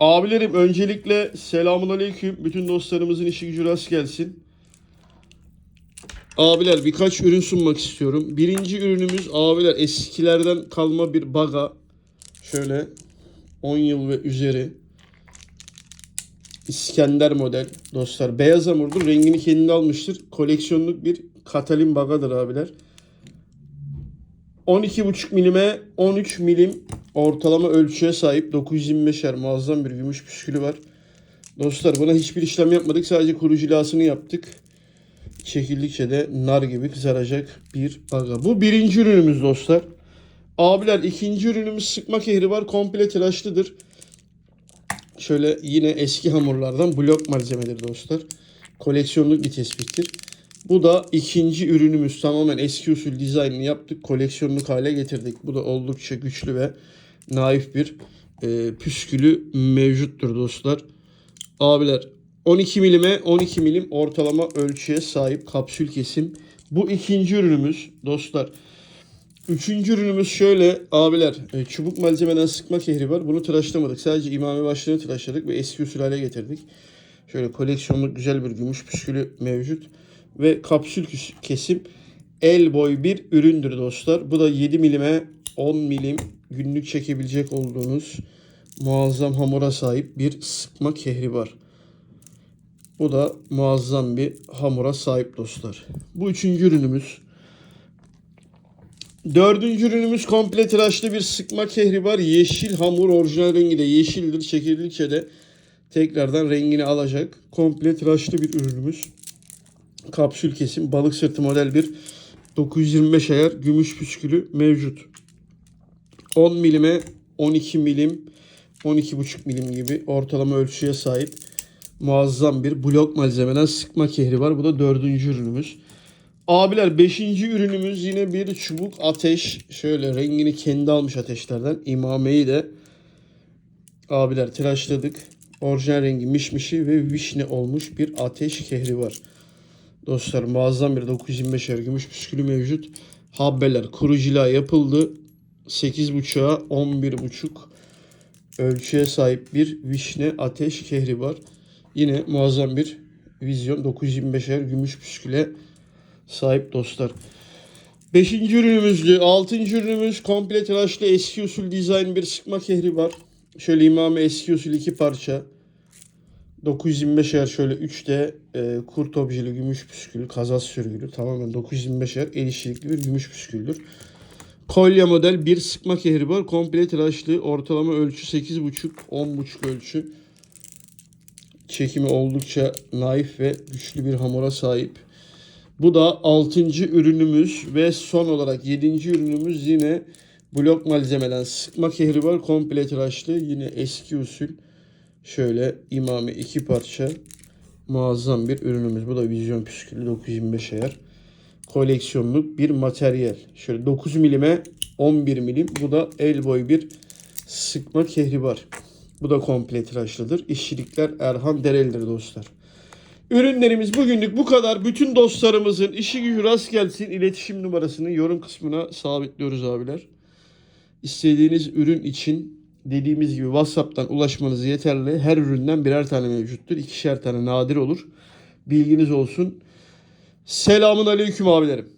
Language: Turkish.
Abilerim öncelikle selamun aleyküm. Bütün dostlarımızın işi gücü rast gelsin. Abiler birkaç ürün sunmak istiyorum. Birinci ürünümüz abiler eskilerden kalma bir baga. Şöyle 10 yıl ve üzeri. İskender model dostlar. Beyaz hamurdur. Rengini kendine almıştır. Koleksiyonluk bir Katalin bagadır abiler. 12,5 milime 13 milim ortalama ölçüye sahip 925'er muazzam bir gümüş püskülü var. Dostlar buna hiçbir işlem yapmadık. Sadece kuru cilasını yaptık. Çekildikçe de nar gibi kızaracak bir baga. Bu birinci ürünümüz dostlar. Abiler ikinci ürünümüz sıkma kehri var. Komple tıraşlıdır. Şöyle yine eski hamurlardan blok malzemeleri dostlar. Koleksiyonluk bir tespittir. Bu da ikinci ürünümüz. Tamamen eski usul dizaynını yaptık. Koleksiyonluk hale getirdik. Bu da oldukça güçlü ve naif bir e, püskülü mevcuttur dostlar. Abiler 12 milime 12 milim ortalama ölçüye sahip kapsül kesim. Bu ikinci ürünümüz dostlar. Üçüncü ürünümüz şöyle abiler e, çubuk malzemeden sıkma kehri var. Bunu tıraşlamadık. Sadece imame başlığını tıraşladık ve eski usul hale getirdik. Şöyle koleksiyonluk güzel bir gümüş püskülü mevcut. Ve kapsül kesim el boy bir üründür dostlar. Bu da 7 milime 10 milim günlük çekebilecek olduğunuz muazzam hamura sahip bir sıkma kehri var. Bu da muazzam bir hamura sahip dostlar. Bu üçüncü ürünümüz. Dördüncü ürünümüz komple tıraşlı bir sıkma kehri var. Yeşil hamur orijinal rengi de yeşildir. Çekildikçe de tekrardan rengini alacak. Komple tıraşlı bir ürünümüz. Kapsül kesim balık sırtı model bir 925 ayar gümüş püskülü mevcut. 10 milime 12 milim 12,5 milim gibi ortalama ölçüye sahip muazzam bir blok malzemeden sıkma kehri var. Bu da dördüncü ürünümüz. Abiler beşinci ürünümüz yine bir çubuk ateş. Şöyle rengini kendi almış ateşlerden. İmameyi de abiler tıraşladık. Orijinal rengi mişmişi ve vişne olmuş bir ateş kehri var. Dostlar muazzam bir 925 er gümüş püskülü mevcut. Habbeler kuru cila yapıldı. 8.5'a 11.5 ölçüye sahip bir vişne ateş kehri var. Yine muazzam bir vizyon 925 er gümüş püsküle sahip dostlar. Beşinci ürünümüzlü, altıncı ürünümüz komple tıraşlı eski usul dizayn bir sıkma kehri var. Şöyle imame eski usul iki parça. 925 er şöyle 3'te e, kurt objeli gümüş püskül, kazas sürgülü. Tamamen 925 er el işçilikli bir gümüş püsküldür. Kolye model bir sıkma kehri var. Komple tıraşlı. Ortalama ölçü 8,5 10,5 ölçü. Çekimi oldukça naif ve güçlü bir hamura sahip. Bu da 6. ürünümüz ve son olarak 7. ürünümüz yine blok malzemeden sıkma kehri var. Komple tıraşlı. Yine eski usul. Şöyle imame iki parça muazzam bir ürünümüz. Bu da vizyon püskülü 925 ayar. Koleksiyonluk bir materyal. Şöyle 9 milime 11 milim. Bu da el boy bir sıkma kehri var. Bu da komple tıraşlıdır. İşçilikler Erhan Dereli'dir dostlar. Ürünlerimiz bugünlük bu kadar. Bütün dostlarımızın işi gücü rast gelsin. İletişim numarasını yorum kısmına sabitliyoruz abiler. İstediğiniz ürün için dediğimiz gibi WhatsApp'tan ulaşmanız yeterli. Her üründen birer tane mevcuttur. İkişer tane nadir olur. Bilginiz olsun. Selamun aleyküm abilerim.